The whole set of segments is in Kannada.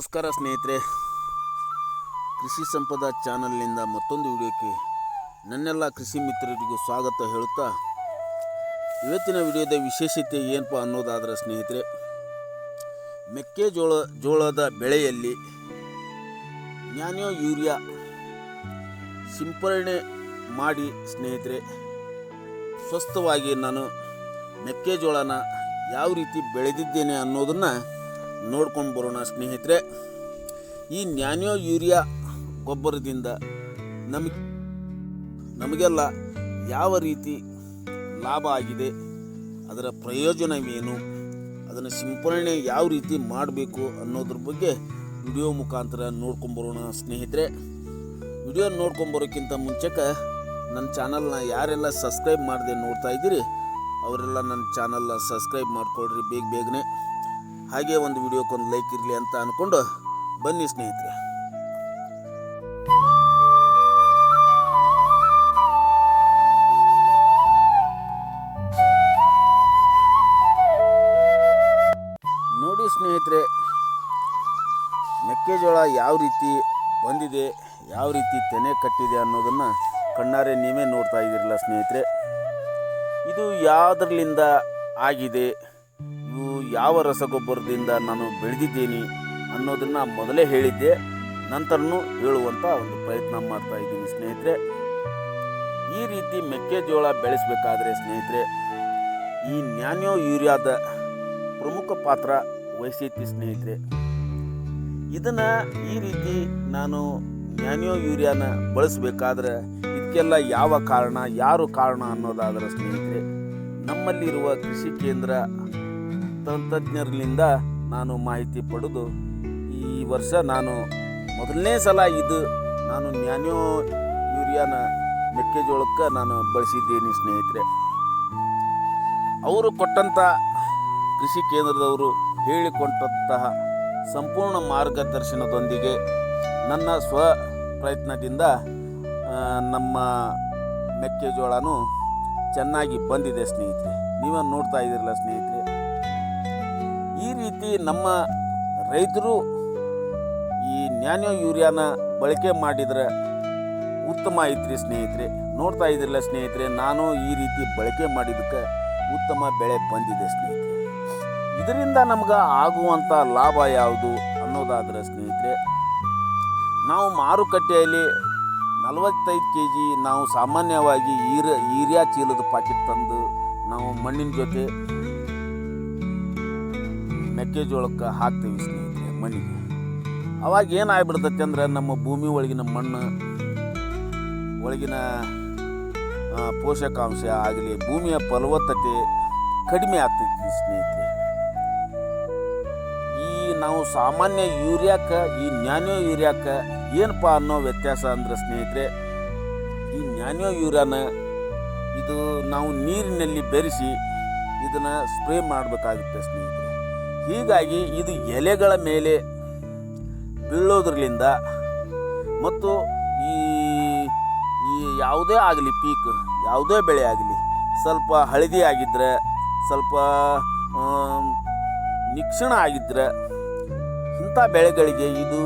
ನಮಸ್ಕಾರ ಸ್ನೇಹಿತರೆ. ಕೃಷಿ ಸಂಪದ ಚಾನಲ್ನಿಂದ ಮತ್ತೊಂದು ವಿಡಿಯೋಕ್ಕೆ ನನ್ನೆಲ್ಲ ಕೃಷಿ ಮಿತ್ರರಿಗೂ ಸ್ವಾಗತ ಹೇಳುತ್ತಾ, ಇವತ್ತಿನ ವಿಡಿಯೋದ ವಿಶೇಷತೆ ಏನಪ್ಪ ಅನ್ನೋದಾದ್ರೆ ಸ್ನೇಹಿತರೆ, ಮೆಕ್ಕೆಜೋಳ, ಜೋಳದ ಬೆಳೆಯಲ್ಲಿ ನ್ಯಾನೋ ಯೂರಿಯಾ ಸಿಂಪರಣೆ ಮಾಡಿ ಸ್ನೇಹಿತರೆ, ಸ್ವಸ್ಥವಾಗಿ ನಾನು ಮೆಕ್ಕೆಜೋಳನ ಯಾವ ರೀತಿ ಬೆಳೆದಿದ್ದೇನೆ ಅನ್ನೋದನ್ನು ನೋಡ್ಕೊಂಡು ಬರೋಣ ಸ್ನೇಹಿತರೆ. ಈ ನ್ಯಾನ್ಯೋ ಯೂರಿಯಾ ಗೊಬ್ಬರದಿಂದ ನಮಗೆ ನಮಗೆಲ್ಲ ಯಾವ ರೀತಿ ಲಾಭ ಆಗಿದೆ, ಅದರ ಪ್ರಯೋಜನವೇನು, ಅದನ್ನು ಸಿಂಪರಣೆ ಯಾವ ರೀತಿ ಮಾಡಬೇಕು ಅನ್ನೋದ್ರ ಬಗ್ಗೆ ವಿಡಿಯೋ ಮುಖಾಂತರ ನೋಡ್ಕೊಂಬರೋಣ ಸ್ನೇಹಿತರೆ. ವಿಡಿಯೋ ನೋಡ್ಕೊಂಬರೋಕ್ಕಿಂತ ಮುಂಚೆಕ ನನ್ನ ಚಾನಲ್ನ ಯಾರೆಲ್ಲ ಸಬ್ಸ್ಕ್ರೈಬ್ ಮಾಡದೆ ನೋಡ್ತಾ ಇದ್ದೀರಿ, ಅವರೆಲ್ಲ ನನ್ನ ಚಾನಲ್ನ ಸಬ್ಸ್ಕ್ರೈಬ್ ಮಾಡ್ಕೊಳ್ರಿ ಬೇಗ ಬೇಗನೆ. ಹಾಗೆ ಒಂದು ವಿಡಿಯೋಕ್ಕೊಂದು ಲೈಕ್ ಇರಲಿ ಅಂತ ಅಂದ್ಕೊಂಡು ಬನ್ನಿ ಸ್ನೇಹಿತರೆ. ನೋಡಿ ಸ್ನೇಹಿತರೆ, ಮೆಕ್ಕೆಜೋಳ ಯಾವ ರೀತಿ ಬಂದಿದೆ, ಯಾವ ರೀತಿ ತೆನೆ ಕಟ್ಟಿದೆ ಅನ್ನೋದನ್ನು ಕಣ್ಣಾರೆ ನೀವೇ ನೋಡ್ತಾ ಇದ್ದೀರಲ್ಲ ಸ್ನೇಹಿತರೆ. ಇದು ಯಾವುದರಲ್ಲಿಂದ ಆಗಿದೆ? ಯಾವ ರಸಗೊಬ್ಬರದಿಂದ ನಾನು ಬೆಳೆದಿದ್ದೀನಿ ಅನ್ನೋದನ್ನು ಮೊದಲೇ ಹೇಳಿದ್ದೆ, ನಂತರನೂ ಹೇಳುವಂಥ ಒಂದು ಪ್ರಯತ್ನ ಮಾಡ್ತಾ ಇದ್ದೀನಿ ಸ್ನೇಹಿತರೆ. ಈ ರೀತಿ ಮೆಕ್ಕೆಜೋಳ ಬೆಳೆಸಬೇಕಾದ್ರೆ ಸ್ನೇಹಿತರೆ, ಈ ನ್ಯಾನ್ಯೋ ಯೂರಿಯಾದ ಪ್ರಮುಖ ಪಾತ್ರ ವಹಿಸೈತಿ ಸ್ನೇಹಿತರೆ. ಇದನ್ನು ಈ ರೀತಿ ನಾನು ನ್ಯಾನ್ಯೋ ಯೂರಿಯಾನ ಬಳಸಬೇಕಾದ್ರೆ ಇದಕ್ಕೆಲ್ಲ ಯಾವ ಕಾರಣ, ಯಾರು ಕಾರಣ ಅನ್ನೋದಾದ್ರೆ ಸ್ನೇಹಿತರೆ, ನಮ್ಮಲ್ಲಿರುವ ಕೃಷಿ ಕೇಂದ್ರ ತಂತ್ರಜ್ಞರಿಂದ ನಾನು ಮಾಹಿತಿ ಪಡೆದು ಈ ವರ್ಷ ನಾನು ಮೊದಲನೇ ಸಲ ಇದು ನಾನು ನ್ಯಾನೋ ಯೂರಿಯಾನ ಮೆಕ್ಕೆಜೋಳಕ್ಕೆ ನಾನು ಬಳಸಿದ್ದೇನೆ ಸ್ನೇಹಿತರೆ. ಅವರು ಕೊಟ್ಟಂಥ ಕೃಷಿ ಕೇಂದ್ರದವರು ಹೇಳಿಕೊಟ್ಟಂತಹ ಸಂಪೂರ್ಣ ಮಾರ್ಗದರ್ಶನದೊಂದಿಗೆ ನನ್ನ ಸ್ವ ಪ್ರಯತ್ನದಿಂದ ನಮ್ಮ ಮೆಕ್ಕೆಜೋಳನೂ ಚೆನ್ನಾಗಿ ಬಂದಿದೆ ಸ್ನೇಹಿತರೆ. ನೀವೇ ನೋಡ್ತಾ ಇದ್ದೀರಲ್ಲ ಸ್ನೇಹಿತರೆ. ನಮ್ಮ ರೈತರು ಈ ನ್ಯಾನೋ ಯೂರಿಯಾನ ಬಳಕೆ ಮಾಡಿದರೆ ಉತ್ತಮ ಐತ್ರಿ ಸ್ನೇಹಿತರೆ. ನೋಡ್ತಾ ಇದ್ರಲ್ಲ ಸ್ನೇಹಿತರೆ, ನಾನು ಈ ರೀತಿ ಬಳಕೆ ಮಾಡಿದ್ದಕ್ಕೆ ಉತ್ತಮ ಬೆಳೆ ಬಂದಿದೆ ಸ್ನೇಹಿತರೆ. ಇದರಿಂದ ನಮ್ಗೆ ಆಗುವಂಥ ಲಾಭ ಯಾವುದು ಅನ್ನೋದಾದರೆ ಸ್ನೇಹಿತರೆ, ನಾವು ಮಾರುಕಟ್ಟೆಯಲ್ಲಿ ನಲವತ್ತೈದು ಕೆ ಜಿ ನಾವು ಸಾಮಾನ್ಯವಾಗಿ ಈರ ಯೂರಿಯಾ ಚೀಲದ ಪಾಕೆಟ್ ತಂದು ನಾವು ಮಣ್ಣಿನ ಜೊತೆ ಮೆಕ್ಕೆಜೋಳಕ್ಕೆ ಹಾಕ್ತೀವಿ ಸ್ನೇಹಿತರೆ, ಮಣ್ಣಿಗೆ. ಅವಾಗ ಏನಾಗ್ಬಿಡ್ತೈತೆ ಅಂದ್ರೆ ನಮ್ಮ ಭೂಮಿ ಒಳಗಿನ ಮಣ್ಣು, ಒಳಗಿನ ಪೋಷಕಾಂಶ ಆಗಲಿ, ಭೂಮಿಯ ಫಲವತ್ತತೆ ಕಡಿಮೆ ಆಗ್ತೈತಿ ಸ್ನೇಹಿತರೆ. ಈ ನಾವು ಸಾಮಾನ್ಯ ಯೂರಿಯಾಕ ಈ ನ್ಯಾನೋ ಯೂರಿಯಾಕ ಏನಪ್ಪ ಅನ್ನೋ ವ್ಯತ್ಯಾಸ ಅಂದ್ರೆ ಸ್ನೇಹಿತರೆ, ಈ ನ್ಯಾನೋ ಯೂರಿಯಾನ ಇದು ನಾವು ನೀರಿನಲ್ಲಿ ಬೆರೆಸಿ ಇದನ್ನು ಸ್ಪ್ರೇ ಮಾಡಬೇಕಾಗುತ್ತೆ ಸ್ನೇಹಿತರೆ. ಹೀಗಾಗಿ ಇದು ಎಲೆಗಳ ಮೇಲೆ ಬೀಳೋದ್ರಲಿಂದ ಮತ್ತು ಈ ಈ ಯಾವುದೇ ಆಗಲಿ ಪೀಕ್, ಯಾವುದೇ ಬೆಳೆ ಆಗಲಿ ಸ್ವಲ್ಪ ಹಳದಿ ಆಗಿದ್ದರೆ ಸ್ವಲ್ಪ ನಿಕ್ಷಣ ಆಗಿದ್ದರೆ ಇಂಥ ಬೆಳೆಗಳಿಗೆ ಇದು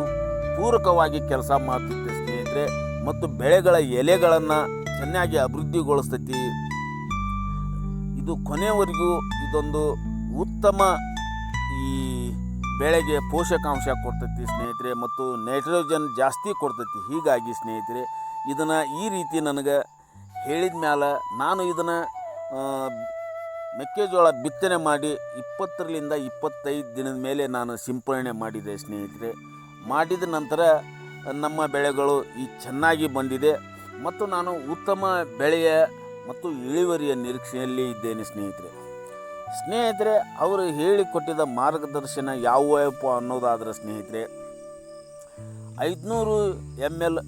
ಪೂರಕವಾಗಿ ಕೆಲಸ ಮಾಡ್ತೈತೆ ಸ್ನೇಹಿತರೆ. ಮತ್ತು ಬೆಳೆಗಳ ಎಲೆಗಳನ್ನು ಚೆನ್ನಾಗಿ ಅಭಿವೃದ್ಧಿಗೊಳಿಸ್ತೈತಿ. ಇದು ಕೊನೆಯವರೆಗೂ ಇದೊಂದು ಉತ್ತಮ ಈ ಬೆಳೆಗೆ ಪೋಷಕಾಂಶ ಕೊಡ್ತೈತಿ ಸ್ನೇಹಿತರೆ ಮತ್ತು ನೈಟ್ರೋಜನ್ ಜಾಸ್ತಿ ಕೊಡ್ತೈತಿ. ಹೀಗಾಗಿ ಸ್ನೇಹಿತರೆ, ಇದನ್ನು ಈ ರೀತಿ ನನಗೆ ಹೇಳಿದ ಮ್ಯಾಲ ನಾನು ಇದನ್ನು ಮೆಕ್ಕೆಜೋಳ ಬಿತ್ತನೆ ಮಾಡಿ ಇಪ್ಪತ್ತರಿಂದ ಇಪ್ಪತ್ತೈದು ದಿನದ ಮೇಲೆ ನಾನು ಸಿಂಪರಣೆ ಮಾಡಿದೆ ಸ್ನೇಹಿತರೆ. ಮಾಡಿದ ನಂತರ ನಮ್ಮ ಬೆಳೆಗಳು ಈ ಚೆನ್ನಾಗಿ ಬಂದಿದೆ ಮತ್ತು ನಾನು ಉತ್ತಮ ಬೆಳೆಯ ಮತ್ತು ಇಳುವರಿಯ ನಿರೀಕ್ಷೆಯಲ್ಲಿ ಇದ್ದೇನೆ ಸ್ನೇಹಿತರೆ. ಸ್ನೇಹಿತರೆ, ಅವರು ಹೇಳಿಕೊಟ್ಟಿದ ಮಾರ್ಗದರ್ಶನ ಯಾವಪ್ಪ ಅನ್ನೋದಾದ್ರೆ ಸ್ನೇಹಿತರೆ, ಐದುನೂರು M L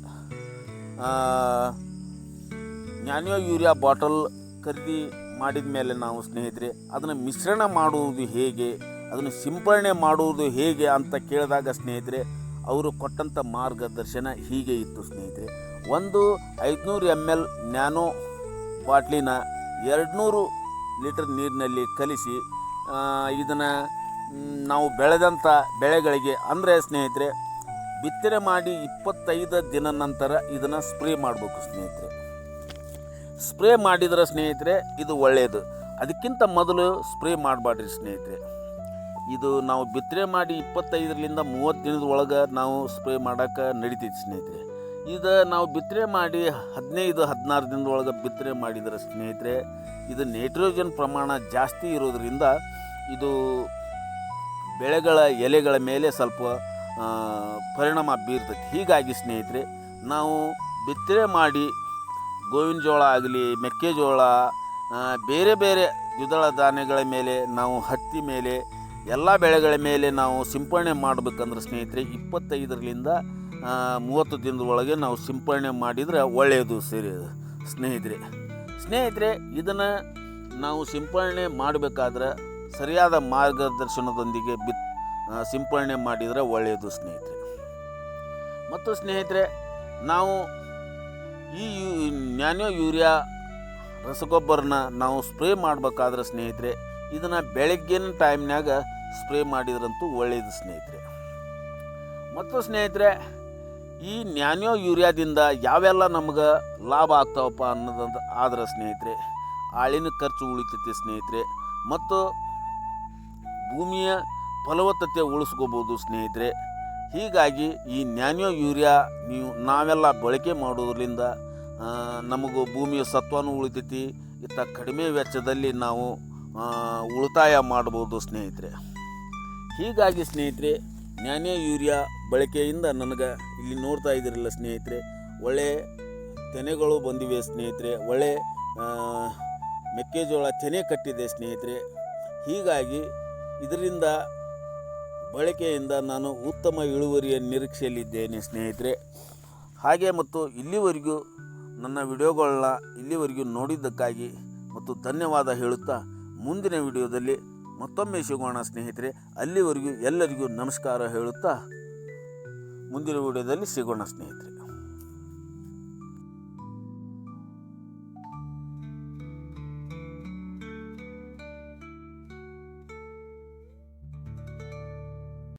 nano urea bottle ಖರೀದಿ ಮಾಡಿದ ಮೇಲೆ ನಾವು ಸ್ನೇಹಿತರೆ, ಅದನ್ನು ಮಿಶ್ರಣ ಮಾಡುವುದು ಹೇಗೆ, ಅದನ್ನು ಸಿಂಪರಣೆ ಮಾಡುವುದು ಹೇಗೆ ಅಂತ ಕೇಳಿದಾಗ ಸ್ನೇಹಿತರೆ, ಅವರು ಕೊಟ್ಟಂಥ ಮಾರ್ಗದರ್ಶನ ಹೀಗೆ ಇತ್ತು ಸ್ನೇಹಿತರೆ, ಒಂದು ಐದುನೂರು ಎಂ ಎಲ್ ನ್ಯಾನೋ ಬಾಟ್ಲಿನ ಎರಡುನೂರು ಲೀಟರ್ ನೀರಿನಲ್ಲಿ ಕಲಿಸಿ ಇದನ್ನು ನಾವು ಬೆಳೆದಂಥ ಬೆಳೆಗಳಿಗೆ, ಅಂದರೆ ಸ್ನೇಹಿತರೆ, ಬಿತ್ತನೆ ಮಾಡಿ ಇಪ್ಪತ್ತೈದು ದಿನ ನಂತರ ಇದನ್ನು ಸ್ಪ್ರೇ ಮಾಡಬೇಕು ಸ್ನೇಹಿತರೆ. ಸ್ಪ್ರೇ ಮಾಡಿದ್ರೆ ಸ್ನೇಹಿತರೆ, ಇದು ಒಳ್ಳೆಯದು ಅದಕ್ಕಿಂತ ಮೊದಲು ಸ್ಪ್ರೇ ಮಾಡಬಾರ್ದ್ರಿ ಸ್ನೇಹಿತರೆ. ಇದು ನಾವು ಬಿತ್ತನೆ ಮಾಡಿ ಇಪ್ಪತ್ತೈದರಿಂದ ಮೂವತ್ತು ದಿನದ ಒಳಗೆ ನಾವು ಸ್ಪ್ರೇ ಮಾಡೋಕೆ ನಡಿತೈತಿ ಸ್ನೇಹಿತರೆ. ಇದು ನಾವು ಬಿತ್ತನೆ ಮಾಡಿ ಹದಿನೈದು, ಹದಿನಾರು ದಿನದೊಳಗೆ ಬಿತ್ತನೆ ಮಾಡಿದರೆ ಸ್ನೇಹಿತರೆ, ಇದು ನೈಟ್ರೋಜನ್ ಪ್ರಮಾಣ ಜಾಸ್ತಿ ಇರೋದರಿಂದ ಇದು ಬೆಳೆಗಳ ಎಲೆಗಳ ಮೇಲೆ ಸ್ವಲ್ಪ ಪರಿಣಾಮ ಬೀರ್ತೈತಿ. ಹೀಗಾಗಿ ಸ್ನೇಹಿತರೆ, ನಾವು ಬಿತ್ತನೆ ಮಾಡಿ ಗೋವಿನ ಜೋಳ ಆಗಲಿ ಮೆಕ್ಕೆಜೋಳ ಬೇರೆ ಬೇರೆ ದ್ವಿದಳ ಧಾನ್ಯಗಳ ಮೇಲೆ ನಾವು ಹತ್ತಿ ಮೇಲೆ, ಎಲ್ಲ ಬೆಳೆಗಳ ಮೇಲೆ ನಾವು ಸಿಂಪರಣೆ ಮಾಡಬೇಕಂದ್ರೆ ಸ್ನೇಹಿತರೆ, ಇಪ್ಪತ್ತೈದರಿಂದ ಮೂವತ್ತು ದಿನದೊಳಗೆ ನಾವು ಸಿಂಪರಣೆ ಮಾಡಿದರೆ ಒಳ್ಳೆಯದು ಸೇರಿ ಸ್ನೇಹಿತರೆ. ಸ್ನೇಹಿತರೆ, ಇದನ್ನು ನಾವು ಸಿಂಪರಣೆ ಮಾಡಬೇಕಾದ್ರೆ ಸರಿಯಾದ ಮಾರ್ಗದರ್ಶನದೊಂದಿಗೆ ಬಿತ್ ಸಿಂಪರಣೆ ಮಾಡಿದರೆ ಒಳ್ಳೆಯದು ಸ್ನೇಹಿತರೆ. ಮತ್ತು ಸ್ನೇಹಿತರೆ, ನಾವು ಈ ನ್ಯಾನೋ ಯೂರಿಯಾ ರಸಗೊಬ್ಬರನ ನಾವು ಸ್ಪ್ರೇ ಮಾಡಬೇಕಾದ್ರೆ ಸ್ನೇಹಿತರೆ, ಇದನ್ನು ಬೆಳಗ್ಗಿನ ಟೈಮ್ನಾಗ ಸ್ಪ್ರೇ ಮಾಡಿದ್ರಂತೂ ಒಳ್ಳೆಯದು ಸ್ನೇಹಿತರೆ. ಮತ್ತು ಸ್ನೇಹಿತರೆ ಈ ನ್ಯಾನ್ಯೋ ಯೂರಿಯಾದಿಂದ ಯಾವೆಲ್ಲ ನಮ್ಗೆ ಲಾಭ ಆಗ್ತಾವಪ್ಪ ಅನ್ನೋದಂತ ಆದ್ರೆ ಸ್ನೇಹಿತರೆ, ಆಳಿನ ಖರ್ಚು ಉಳಿತೈತಿ ಸ್ನೇಹಿತರೆ, ಮತ್ತು ಭೂಮಿಯ ಫಲವತ್ತತೆ ಉಳಿಸ್ಕೋಬೋದು ಸ್ನೇಹಿತರೆ. ಹೀಗಾಗಿ ಈ ನ್ಯಾನ್ಯೋ ಯೂರಿಯಾ ನೀವು ನಾವೆಲ್ಲ ಬಳಕೆ ಮಾಡೋದ್ರಿಂದ ನಮಗೂ ಭೂಮಿಯ ಸತ್ವನೂ ಉಳಿತೈತಿ, ಇತ್ತ ಕಡಿಮೆ ವೆಚ್ಚದಲ್ಲಿ ನಾವು ಉಳಿತಾಯ ಮಾಡ್ಬೋದು ಸ್ನೇಹಿತರೆ. ಹೀಗಾಗಿ ಸ್ನೇಹಿತರೆ ನ್ಯಾನ್ಯೋ ಯೂರಿಯಾ ಬಳಕೆಯಿಂದ ನನಗೆ ಇಲ್ಲಿ ನೋಡ್ತಾ ಇದ್ದೀರಲ್ಲ ಸ್ನೇಹಿತರೆ, ಒಳ್ಳೆ ತೆನೆಗಳು ಬಂದಿವೆ ಸ್ನೇಹಿತರೆ, ಒಳ್ಳೆ ಮೆಕ್ಕೆಜೋಳ ತೆನೆ ಕಟ್ಟಿದೆ ಸ್ನೇಹಿತರೆ. ಹೀಗಾಗಿ ಇದರಿಂದ ಬಳಕೆಯಿಂದ ನಾನು ಉತ್ತಮ ಇಳುವರಿಯ ನಿರೀಕ್ಷೆಯಲ್ಲಿದ್ದೇನೆ ಸ್ನೇಹಿತರೆ. ಹಾಗೆ ಮತ್ತು ಇಲ್ಲಿವರೆಗೂ ನನ್ನ ವಿಡಿಯೋಗಳನ್ನ ಇಲ್ಲಿವರೆಗೂ ನೋಡಿದ್ದಕ್ಕಾಗಿ ಮತ್ತು ಧನ್ಯವಾದ ಹೇಳುತ್ತಾ ಮುಂದಿನ ವಿಡಿಯೋದಲ್ಲಿ ಮತ್ತೊಮ್ಮೆ ಸಿಗೋಣ ಸ್ನೇಹಿತರೆ. ಅಲ್ಲಿವರೆಗೂ ಎಲ್ಲರಿಗೂ ನಮಸ್ಕಾರ ಹೇಳುತ್ತಾ ಮುಂದಿನ ವಿಡಿಯೋದಲ್ಲಿ ಸಿಗೋಣ ಸ್ನೇಹಿತರೆ.